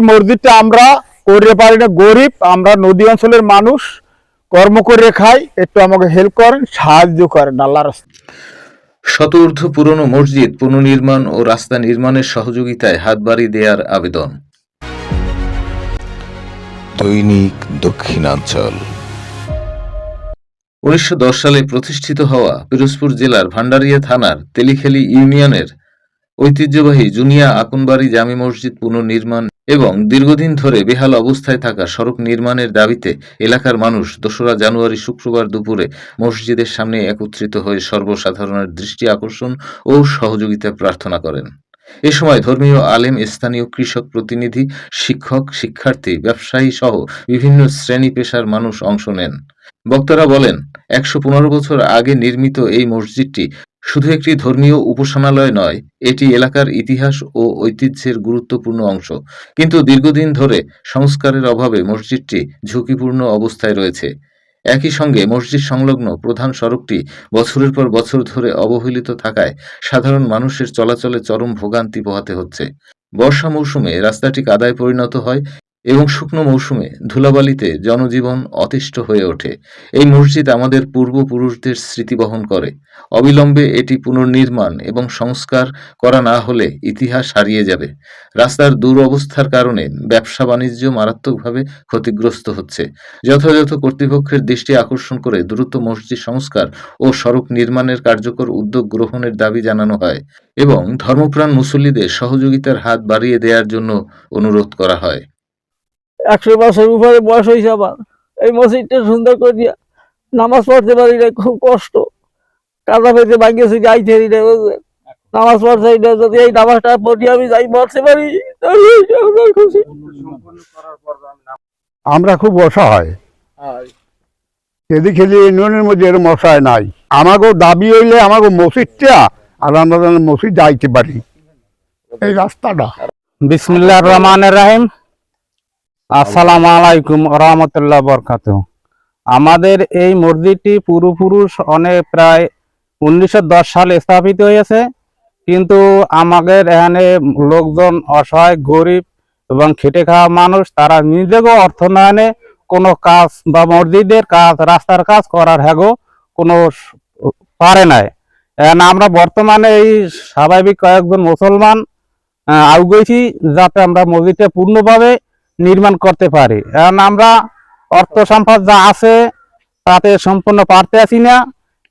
এই মসজিদটা আমরা করতে পারি না। গরিব আমরা নদী অঞ্চলের মানুষ কর্ম করে খাই একটু আমাকে হেল্প করেন সাহায্য করেন আল্লাহ রাস্তা। শতঊর্ধ্ব পুরনো মসজিদ পুনর্নির্মাণ ও রাস্তা নির্মাণের সহযোগিতায় হাত হাতবাড়ি দেয়ার আবেদন। দৈনিক দক্ষিণাঞ্চল। উনিশশো দশ সালে প্রতিষ্ঠিত হওয়া পিরোজপুর জেলার ভান্ডারিয়া থানার তেলিখেলি ইউনিয়নের ঐতিহ্যবাহী জুনিয়া আকনবাড়ি জামি মসজিদ পুনর্নির্মাণ এবং দীর্ঘদিন ধরে বেহাল অবস্থায় থাকা সড়ক নির্মাণের দাবিতে এলাকার মানুষ দোসরা জানুয়ারি শুক্রবার দুপুরে মসজিদের সামনে একত্রিত হয়ে সর্বসাধারণের দৃষ্টি আকর্ষণ ও সহযোগিতা প্রার্থনা করেন। এ সময় ধর্মীয় আলেম, স্থানীয় কৃষক প্রতিনিধি, শিক্ষক, শিক্ষার্থী, ব্যবসায়ী সহ বিভিন্ন শ্রেণি পেশার মানুষ অংশ নেন। বক্তারা বলেন, একশো পনেরো বছর আগে নির্মিত এই মসজিদটি শুধু একটি ধর্মীয় উপাসনালয় নয়, এটি এলাকার ইতিহাস ও ঐতিহ্যের গুরুত্বপূর্ণ অংশ। কিন্তু দীর্ঘদিন ধরে সংস্কারের অভাবে মসজিদটি ঝুঁকিপূর্ণ অবস্থায় রয়েছে। একই সঙ্গে মসজিদ সংলগ্ন প্রধান সড়কটি বছরের পর বছর ধরে অবহেলিত থাকায় সাধারণ মানুষের চলাচলে চরম ভোগান্তি পোহাতে হচ্ছে। বর্ষা মৌসুমে রাস্তাটি কাদায় পরিণত হয় এবং শুকনো মৌসুমে ধুলাবালিতে জনজীবন অতিষ্ঠ হয়ে ওঠে। এই মসজিদ আমাদের পূর্বপুরুষদের স্মৃতি বহন করে। অবিলম্বে এটি পুনর্নির্মাণ এবং সংস্কার করা না হলে ইতিহাস হারিয়ে যাবে। রাস্তার দুরবস্থার কারণে ব্যবসা বাণিজ্য মারাত্মকভাবে ক্ষতিগ্রস্ত হচ্ছে। যথাযথ কর্তৃপক্ষের দৃষ্টি আকর্ষণ করে দ্রুত মসজিদ সংস্কার ও সড়ক নির্মাণের কার্যকর উদ্যোগ গ্রহণের দাবি জানানো হয় এবং ধর্মপ্রাণ মুসল্লিদের সহযোগিতার হাত বাড়িয়ে দেওয়ার জন্য অনুরোধ করা হয়। একশো বছর উপরে বয়স হয়েছে আমার। এই মসজিদটা সুন্দর করে দিয়া নামাজ পড়তে পারি না খুব কষ্ট। কাদা পেতে ভাঙিয়েছি যাইতে নামাজ পড়তে যদি এই নামাজটা পড়ি আমি যাই পড়তে পারি। আমরা খুশি আমরা খুব অসহায় এদিকে যে ইউনিয়নের মধ্যে এরকম অসহায় নাই। আমাকে দাবি হইলে আমাকে মসজিদটা আর আমরা মসজিদ যাইতে পারি। এই রাস্তাটা। বিসমিল্লাহ রহমান রাহিম। আসসালামু আলাইকুম রহমতুল্লাহ বরকাত আমাদের এই মসজিদটি পূর্বপুরুষ অনেক প্রায় উনিশশো দশ সালে স্থাপিত হয়েছে, কিন্তু আমাদের এখানে লোকজন অসহায়, গরিব এবং খেটে খাওয়া মানুষ, তারা নিজেকে অর্থনয়নে কোনো কাজ বা মসজিদের কাজ, রাস্তার কাজ করার হ্যাগো কোনো পারে নাই। আমরা বর্তমানে এই স্বাভাবিক কয়েকজন মুসলমান আউগেছি, যাতে আমরা মসজিদটা পূর্ণভাবে নির্মাণ করতে পারি। কারণ আমরা অর্থ সম্পদ যা আছে তাতে সম্পূর্ণ পারতে আছি না।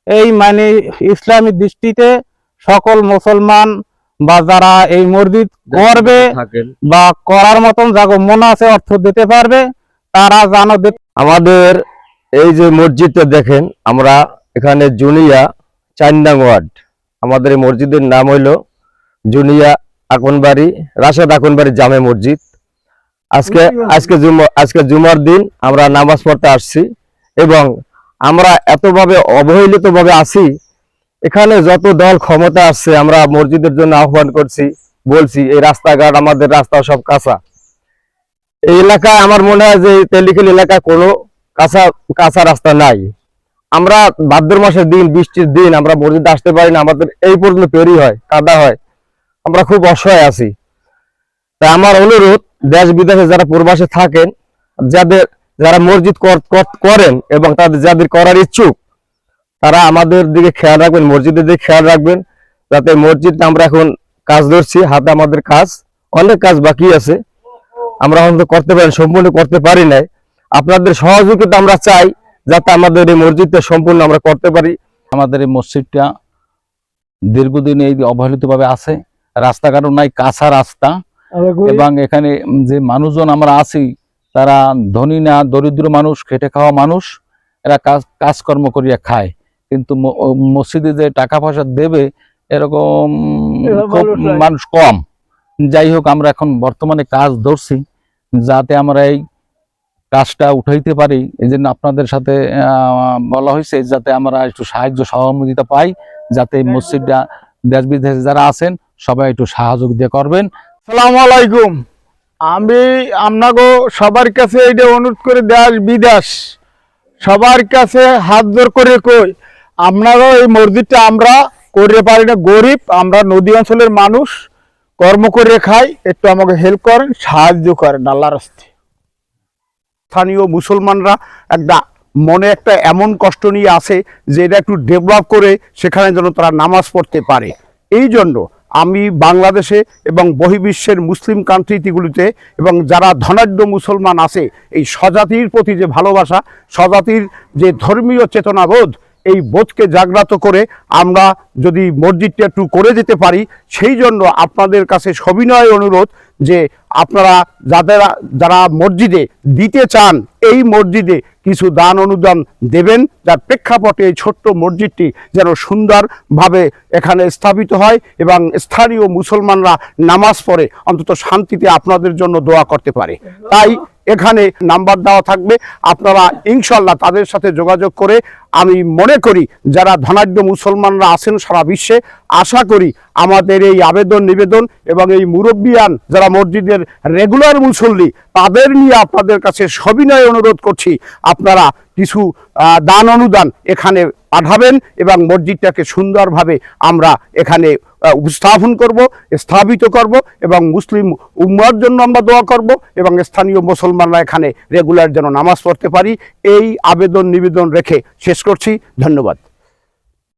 এই মানে ইসলামী দৃষ্টিতে সকল মুসলমান বা যারা এই মসজিদ করবে বা করার মতন যাগো মনে আছে অর্থ দিতে পারবে তারা জানো আমাদের এই যে মসজিদটা দেখেন আমরা এখানে জুনিয়া চান্দাং ওয়ার্ড। আমাদের এই মসজিদের নাম হইল জুনিয়া আকনবাড়ি রাশেদ আকনবাড়ি জামে মসজিদ। আজকে আজকে আজকে জুমার দিন, আমরা নামাজ পড়তে আসছি এবং আমরা এতভাবে অবহেলিত ভাবে আছি, এখানে যত দল ক্ষমতা আসছে আমরা মসজিদের জন্য আহ্বান করছি, বলছি, এই রাস্তাঘাট আমাদের রাস্তা সব কাঁচা। এই এলাকায় আমার মনে হয় যে তেলিখিল এলাকায় কোনো কাঁচা কাঁচা রাস্তা নাই। আমরা ভাদ্র মাসের দিন, বৃষ্টির দিন, আমরা মসজিদে আসতে পারি না, আমাদের এই পর্যন্ত তৈরি হয়, কাদা হয়। আমরা খুব অসহায় আছি। তাই আমার অনুরোধ দেশ বিদেশে যারা প্রবাসে থাকেন, যাদের যারা মসজিদ কর- কর- করেন এবং তাদের যাদের করার ইচ্ছুক, তারা আমাদের দিকে খেয়াল রাখবেন, মসজিদের দিকে খেয়াল রাখবেন, যাতে মসজিদটা আমরা এখন কাজ ধরছি, হাতে আমাদের কাজ, অনেক কাজ বাকি আছে। আমরা হয়তো করতে পারি, সম্পূর্ণ করতে পারি নাই। আপনাদের সহযোগিতা আমরা চাই, যাতে আমাদের এই মসজিদটা সম্পূর্ণ আমরা করতে পারি। আমাদের এই মসজিদটা দীর্ঘদিন এই অবহেলিতভাবে আছে। রাস্তাঘাটও নাই, কাঁচা রাস্তা। এবং এখানে যে মানুষজন আমরা আছি তারা ধনী না দরিদ্র মানুষ খেটে খাওয়া মানুষ এরা কাজ কাজকর্ম করিয়া খায়। কিন্তু মসজিদে যে টাকা পয়সা দেবে এরকম মানুষ কম। যাই হোক আমরা এখন বর্তমানে কাজ ধরছি যাতে আমরা এই কাজটা উঠাইতে পারি। এই জন্য আপনাদের সাথে আহ, বলা হয়েছে যাতে আমরা একটু সাহায্য সহযোগিতা পাই যাতে এই মসজিদটা দেশ বিদেশে যারা আছেন সবাই একটু সহযোগিতা করবেন। সালাম আলাইকুম। আমি আপনাকে সবার কাছে এটা অনুরোধ করে দেশ বিদেশ সবার কাছে হাত জোর করে কই আপনারও এই মসজিদটা আমরা করতে পারি না। গরিব, আমরা নদী অঞ্চলের মানুষ, কর্ম করে খাই, একটু আমাকে হেল্প করেন, সাহায্য করেন, আল্লাহর রাস্তে। স্থানীয় মুসলমানরা একটা মনে একটা এমন কষ্ট নিয়ে আসে যে এটা একটু ডেভেলপ করে সেখানে যেন তারা নামাজ পড়তে পারে। এই জন্য আমি বাংলাদেশে এবং বহির্বিশ্বের মুসলিম কান্ট্রিগুলিতে এবং যারা ধনাঢ্য মুসলমান আছে, এই স্বজাতির প্রতি যে ভালোবাসা, স্বজাতির যে ধর্মীয় চেতনাবোধ, এই বোধকে জাগ্রত করে আমরা যদি মসজিদটা একটু করে দিতে পারি, সেই জন্য আপনাদের কাছে সবিনয় অনুরোধ যে আপনারা যাদের, যারা মসজিদে দিতে চান, এই মসজিদে কিছু দান অনুদান দেবেন, যার প্রেক্ষাপটে এই ছোট্ট মসজিদটি যেন সুন্দরভাবে এখানে স্থাপিত হয় এবং স্থানীয় মুসলমানরা নামাজ পড়ে, অন্তত শান্তিতে আপনাদের জন্য দোয়া করতে পারে। তাই এখানে নাম্বার দেওয়া থাকবে। আপনারা ইনশাল্লাহ তাদের সাথে যোগাযোগ করে আমি মনে করি যারা ধনাঢ্য মুসলমানরা আছেন সারা বিশ্বে, আশা করি আমাদের এই আবেদন, নিবেদন এবং এই মুরব্বিয়ান যারা মসজিদের রেগুলার মুসল্লি, তাদের নিয়ে আপনাদের কাছে সবিনয় অনুরোধ করছি। আপনারা কিছু দান অনুদান এখানে পাঠাবেন এবং মসজিদটাকে সুন্দরভাবে আমরা এখানে উপস্থাপন করব, স্থাপিত করব এবং মুসলিম উম্মার জন্য আমরা দোয়া করব এবং স্থানীয় মুসলমানরা এখানে রেগুলার যেন নামাজ পড়তে পারি। এই আবেদন নিবেদন রেখে শেষ করছি। ধন্যবাদ।